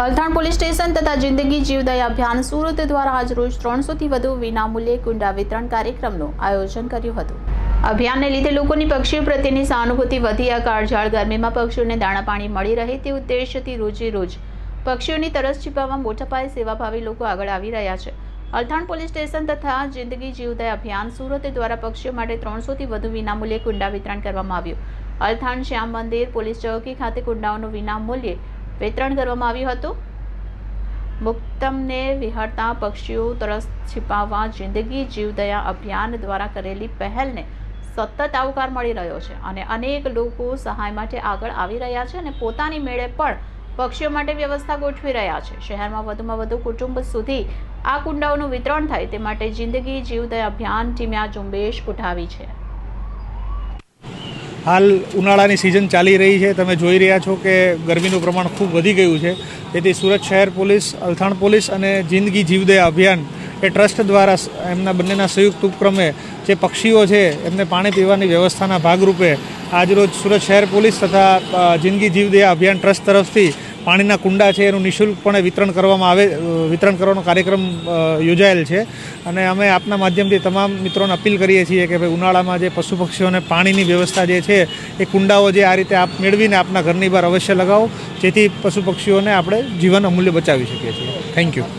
હલથાણ police station તથા જિંદગી જીવદય અભિયાન સુરત દ્વારા આજરોજ ત્રણસોથી વધુ વિનામૂલ્યે કુંડા વિતરણ કાર્યક્રમનું આયોજન કર્યું હતું. અભિયાનને લીધે લોકોની પક્ષીઓ પ્રત્યેની સહાનુભૂતિ વધી, આ કાળઝાળ ગરમીમાં પક્ષીઓને દાણા પાણી મળી રહે તે ઉદ્દેશ્યથી રોજે રોજ પક્ષીઓની તરસ છીપાવવા મોટા પાયે સેવાભાવી લોકો આગળ આવી રહ્યા છે. અલથાણ પોલીસ સ્ટેશન તથા જિંદગી જીવદય અભિયાન સુરત દ્વારા પક્ષીઓ માટે ત્રણસોથી વધુ વિનામૂલ્યે કુંડા વિતરણ કરવામાં આવ્યું. અલથાણ શ્યામ મંદિર પોલીસ ચોકી ખાતે કુંડાઓનું વિનામૂલ્યે વિતરણ કરવામાં આવ્યું હતું. મુક્તમને વિહરતા પક્ષીઓ તરસ છિપાવવા જિંદગી જીવદયા અભિયાન દ્વારા કરેલી પહેલને સતત આવકાર મળી રહ્યો છે અને અનેક લોકો સહાય માટે આગળ આવી રહ્યા છે અને પોતાની મેળે પણ પક્ષીઓ માટે વ્યવસ્થા ગોઠવી રહ્યા છે. શહેરમાં વધુમાં વધુ કુટુંબ સુધી આ કુંડાઓનું વિતરણ થાય તે માટે જિંદગી જીવદયા અભિયાન ટીમે આ ઝુંબેશ ઉઠાવી છે. હાલ ઉનાળાની સિઝન ચાલી રહી છે. તમે જોઈ રહ્યા છો કે ગરમીનું પ્રમાણ ખૂબ વધી ગયું છે. તેથી સુરત શહેર પોલીસ, અલથાણ પોલીસ અને જિંદગી જીવદે અભિયાન એ ટ્રસ્ટ દ્વારા એમના બંનેના સંયુક્ત ઉપક્રમે જે પક્ષીઓ છે, એમને પાણી પીવાની વ્યવસ્થાના ભાગરૂપે આજરોજ સુરત શહેર પોલીસ તથા જિંદગી જીવદયા અભિયાન ટ્રસ્ટ તરફથી પાણીના કુંડા છે, એનું નિઃશુલ્કપણે વિતરણ કરવામાં આવે વિતરણ કરવાનો કાર્યક્રમ યોજાયેલ છે. અને અમે આપના માધ્યમથી તમામ મિત્રોને અપીલ કરીએ છીએ કે ભાઈ ઉનાળામાં જે પશુ પક્ષીઓને પાણીની વ્યવસ્થા જે છે, એ કુંડાઓ જે આ રીતે આપ મેળવીને આપના ઘરની બહાર અવશ્ય લગાવો, જેથી પશુ પક્ષીઓને આપણે જીવન અમૂલ્ય બચાવી શકીએ છીએ. Thank you